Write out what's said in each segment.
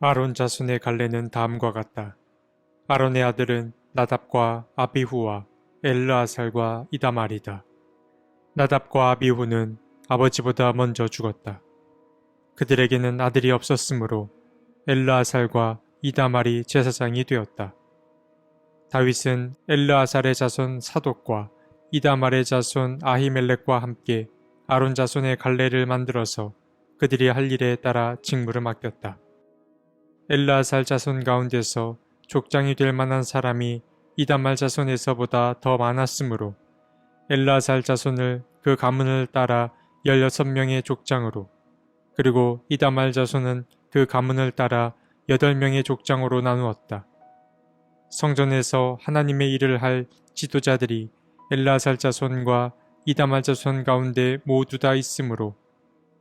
아론 자손의 갈래는 다음과 같다. 아론의 아들은 나답과 아비후와 엘르아살과 이다말이다. 나답과 아비후는 아버지보다 먼저 죽었다. 그들에게는 아들이 없었으므로 엘르아살과 이다말이 제사장이 되었다. 다윗은 엘르아살의 자손 사독과 이다말의 자손 아히멜렉과 함께 아론 자손의 갈래를 만들어서 그들이 할 일에 따라 직무를 맡겼다. 엘라살 자손 가운데서 족장이 될 만한 사람이 이다말 자손에서보다 더 많았으므로 엘라살 자손을 그 가문을 따라 16명의 족장으로 그리고 이다말 자손은 그 가문을 따라 8명의 족장으로 나누었다. 성전에서 하나님의 일을 할 지도자들이 엘라살 자손과 이다말 자손 가운데 모두 다 있으므로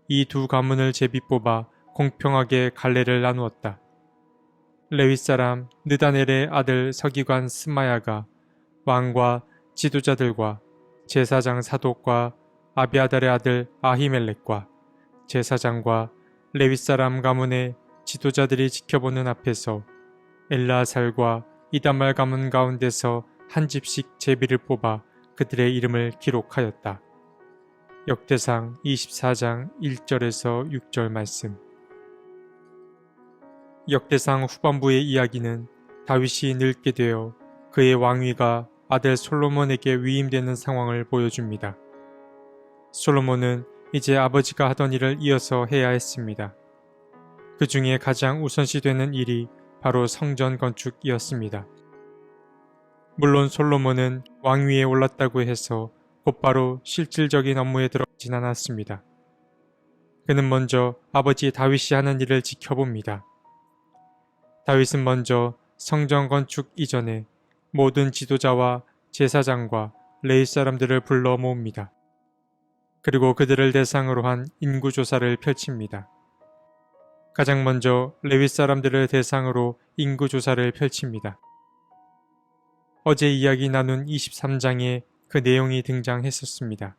이 두 가문을 제비 뽑아 공평하게 갈래를 나누었다. 레위 사람 느다넬의 아들 서기관 스마야가 왕과 지도자들과 제사장 사독과 아비아달의 아들 아히멜렉과 제사장과 레위 사람 가문의 지도자들이 지켜보는 앞에서 엘라살과 이다말 가문 가운데서 한 집씩 제비를 뽑아 그들의 이름을 기록하였다. 역대상 24장 1절에서 6절 말씀 역대상 후반부의 이야기는 다윗이 늙게 되어 그의 왕위가 아들 솔로몬에게 위임되는 상황을 보여줍니다. 솔로몬은 이제 아버지가 하던 일을 이어서 해야 했습니다. 그 중에 가장 우선시되는 일이 바로 성전 건축이었습니다. 물론 솔로몬은 왕위에 올랐다고 해서 곧바로 실질적인 업무에 들어가진 않았습니다. 그는 먼저 아버지 다윗이 하는 일을 지켜봅니다. 다윗은 먼저 성전 건축 이전에 모든 지도자와 제사장과 레이 사람들을 불러 모읍니다. 그리고 그들을 대상으로 한 인구조사를 펼칩니다. 가장 먼저 레위 사람들을 대상으로 인구조사를 펼칩니다. 어제 이야기 나눈 23장에 그 내용이 등장했었습니다.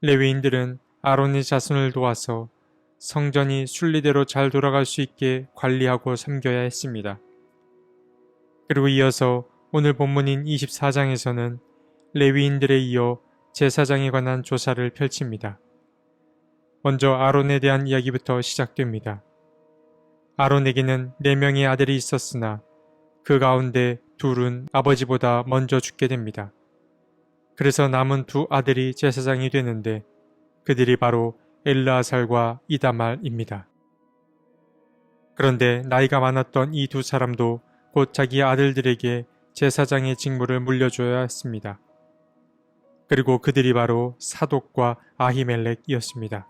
레위인들은 아론의 자손을 도와서 성전이 순리대로 잘 돌아갈 수 있게 관리하고 섬겨야 했습니다. 그리고 이어서 오늘 본문인 24장에서는 레위인들에 이어 제사장에 관한 조사를 펼칩니다. 먼저 아론에 대한 이야기부터 시작됩니다. 아론에게는 네 명의 아들이 있었으나 그 가운데 둘은 아버지보다 먼저 죽게 됩니다. 그래서 남은 두 아들이 제사장이 되는데 그들이 바로 엘라살과 이다말입니다. 그런데 나이가 많았던 이 두 사람도 곧 자기 아들들에게 제사장의 직무를 물려줘야 했습니다. 그리고 그들이 바로 사독과 아히멜렉이었습니다.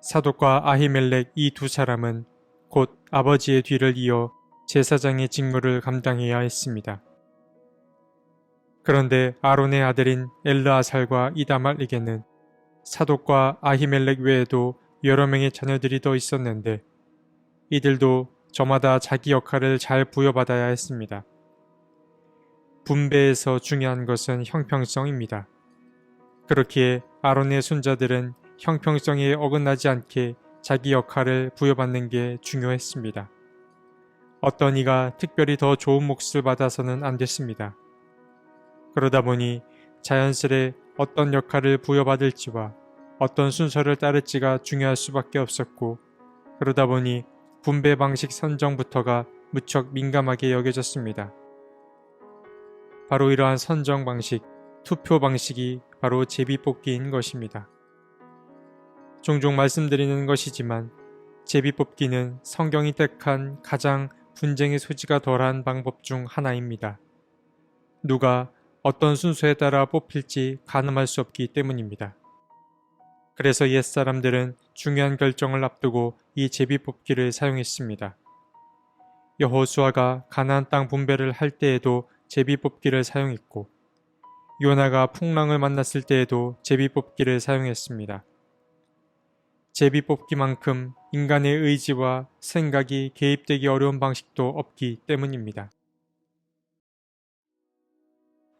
사독과 아히멜렉 이 두 사람은 곧 아버지의 뒤를 이어 제사장의 직무를 감당해야 했습니다. 그런데 아론의 아들인 엘르아살과 이다말에게는 사독과 아히멜렉 외에도 여러 명의 자녀들이 더 있었는데 이들도 저마다 자기 역할을 잘 부여받아야 했습니다. 분배에서 중요한 것은 형평성입니다. 그렇기에 아론의 손자들은 형평성에 어긋나지 않게 자기 역할을 부여받는 게 중요했습니다. 어떤 이가 특별히 더 좋은 몫을 받아서는 안 됐습니다. 그러다 보니 자연스레 어떤 역할을 부여받을지와 어떤 순서를 따를지가 중요할 수밖에 없었고 그러다 보니 분배 방식 선정부터가 무척 민감하게 여겨졌습니다. 바로 이러한 선정 방식, 투표 방식이 바로 제비뽑기인 것입니다. 종종 말씀드리는 것이지만 제비뽑기는 성경이 택한 가장 분쟁의 소지가 덜한 방법 중 하나입니다. 누가 어떤 순서에 따라 뽑힐지 가늠할 수 없기 때문입니다. 그래서 옛사람들은 중요한 결정을 앞두고 이 제비뽑기를 사용했습니다. 여호수아가 가나안 땅 분배를 할 때에도 제비뽑기를 사용했고 요나가 풍랑을 만났을 때에도 제비뽑기를 사용했습니다. 제비뽑기만큼 인간의 의지와 생각이 개입되기 어려운 방식도 없기 때문입니다.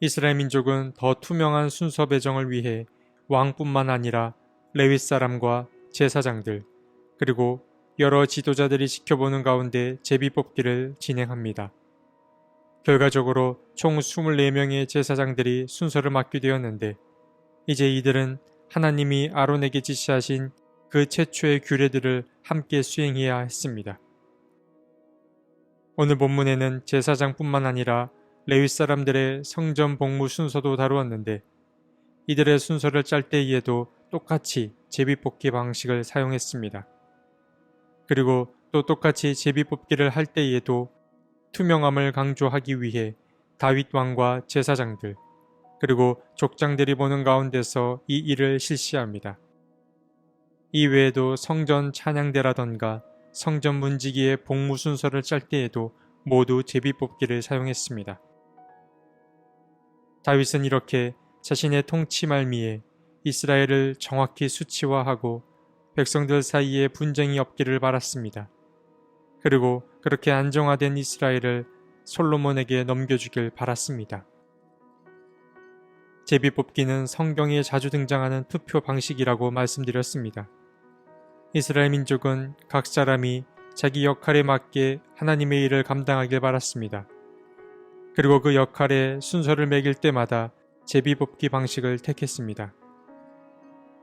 이스라엘 민족은 더 투명한 순서 배정을 위해 왕뿐만 아니라 레위 사람과 제사장들 그리고 여러 지도자들이 지켜보는 가운데 제비 뽑기를 진행합니다. 결과적으로 총 24명의 제사장들이 순서를 맡게 되었는데 이제 이들은 하나님이 아론에게 지시하신 그 최초의 규례들을 함께 수행해야 했습니다. 오늘 본문에는 제사장뿐만 아니라 레위 사람들의 성전 복무 순서도 다루었는데 이들의 순서를 짤 때에도 똑같이 제비뽑기 방식을 사용했습니다. 그리고 또 똑같이 제비뽑기를 할 때에도 투명함을 강조하기 위해 다윗 왕과 제사장들 그리고 족장들이 보는 가운데서 이 일을 실시합니다. 이 외에도 성전 찬양대라던가 성전 문지기의 복무 순서를 짤 때에도 모두 제비뽑기를 사용했습니다. 다윗은 이렇게 자신의 통치 말미에 이스라엘을 정확히 수치화하고 백성들 사이에 분쟁이 없기를 바랐습니다. 그리고 그렇게 안정화된 이스라엘을 솔로몬에게 넘겨주길 바랐습니다. 제비 뽑기는 성경에 자주 등장하는 투표 방식이라고 말씀드렸습니다. 이스라엘 민족은 각 사람이 자기 역할에 맞게 하나님의 일을 감당하길 바랐습니다. 그리고 그 역할에 순서를 매길 때마다 제비뽑기 방식을 택했습니다.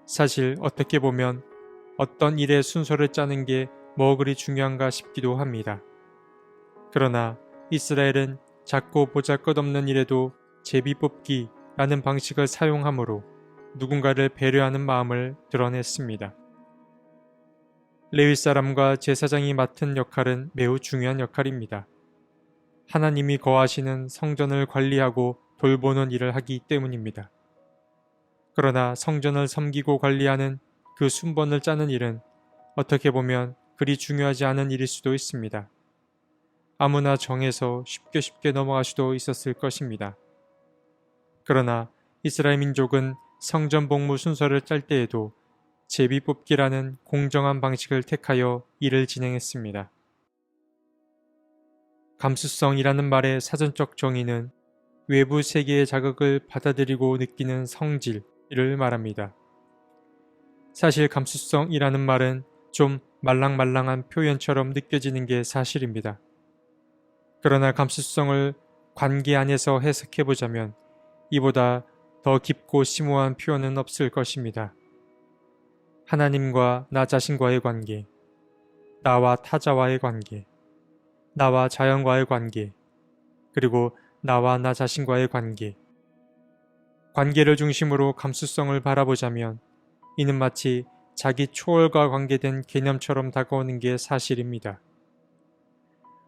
사실 어떻게 보면 어떤 일의 순서를 짜는 게 뭐 그리 중요한가 싶기도 합니다. 그러나 이스라엘은 작고 보잘 것 없는 일에도 제비뽑기라는 방식을 사용함으로 누군가를 배려하는 마음을 드러냈습니다. 레위 사람과 제사장이 맡은 역할은 매우 중요한 역할입니다. 하나님이 거하시는 성전을 관리하고 돌보는 일을 하기 때문입니다. 그러나 성전을 섬기고 관리하는 그 순번을 짜는 일은 어떻게 보면 그리 중요하지 않은 일일 수도 있습니다. 아무나 정해서 쉽게 쉽게 넘어갈 수도 있었을 것입니다. 그러나 이스라엘 민족은 성전 복무 순서를 짤 때에도 제비 뽑기라는 공정한 방식을 택하여 일을 진행했습니다. 감수성이라는 말의 사전적 정의는 외부 세계의 자극을 받아들이고 느끼는 성질을 말합니다. 사실 감수성이라는 말은 좀 말랑말랑한 표현처럼 느껴지는 게 사실입니다. 그러나 감수성을 관계 안에서 해석해 보자면 이보다 더 깊고 심오한 표현은 없을 것입니다. 하나님과 나 자신과의 관계, 나와 타자와의 관계, 나와 자연과의 관계, 그리고 나와 나 자신과의 관계. 관계를 중심으로 감수성을 바라보자면 이는 마치 자기 초월과 관계된 개념처럼 다가오는 게 사실입니다.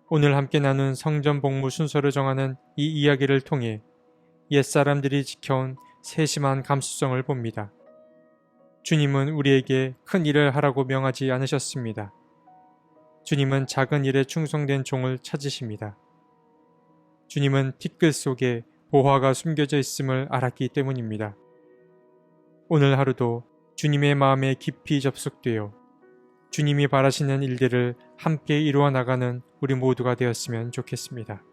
오늘 함께 나눈 성전 복무 순서를 정하는 이 이야기를 통해 옛사람들이 지켜온 세심한 감수성을 봅니다. 주님은 우리에게 큰 일을 하라고 명하지 않으셨습니다. 주님은 작은 일에 충성된 종을 찾으십니다. 주님은 티끌 속에 보화가 숨겨져 있음을 알았기 때문입니다. 오늘 하루도 주님의 마음에 깊이 접속되어 주님이 바라시는 일들을 함께 이루어 나가는 우리 모두가 되었으면 좋겠습니다.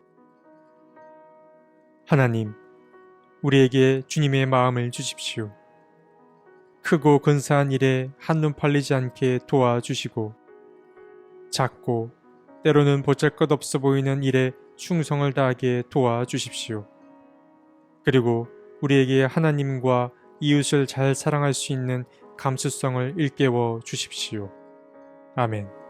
하나님, 우리에게 주님의 마음을 주십시오. 크고 근사한 일에 한눈 팔리지 않게 도와주시고, 작고 때로는 보잘것없어 보이는 일에 충성을 다하게 도와주십시오. 그리고 우리에게 하나님과 이웃을 잘 사랑할 수 있는 감수성을 일깨워 주십시오. 아멘.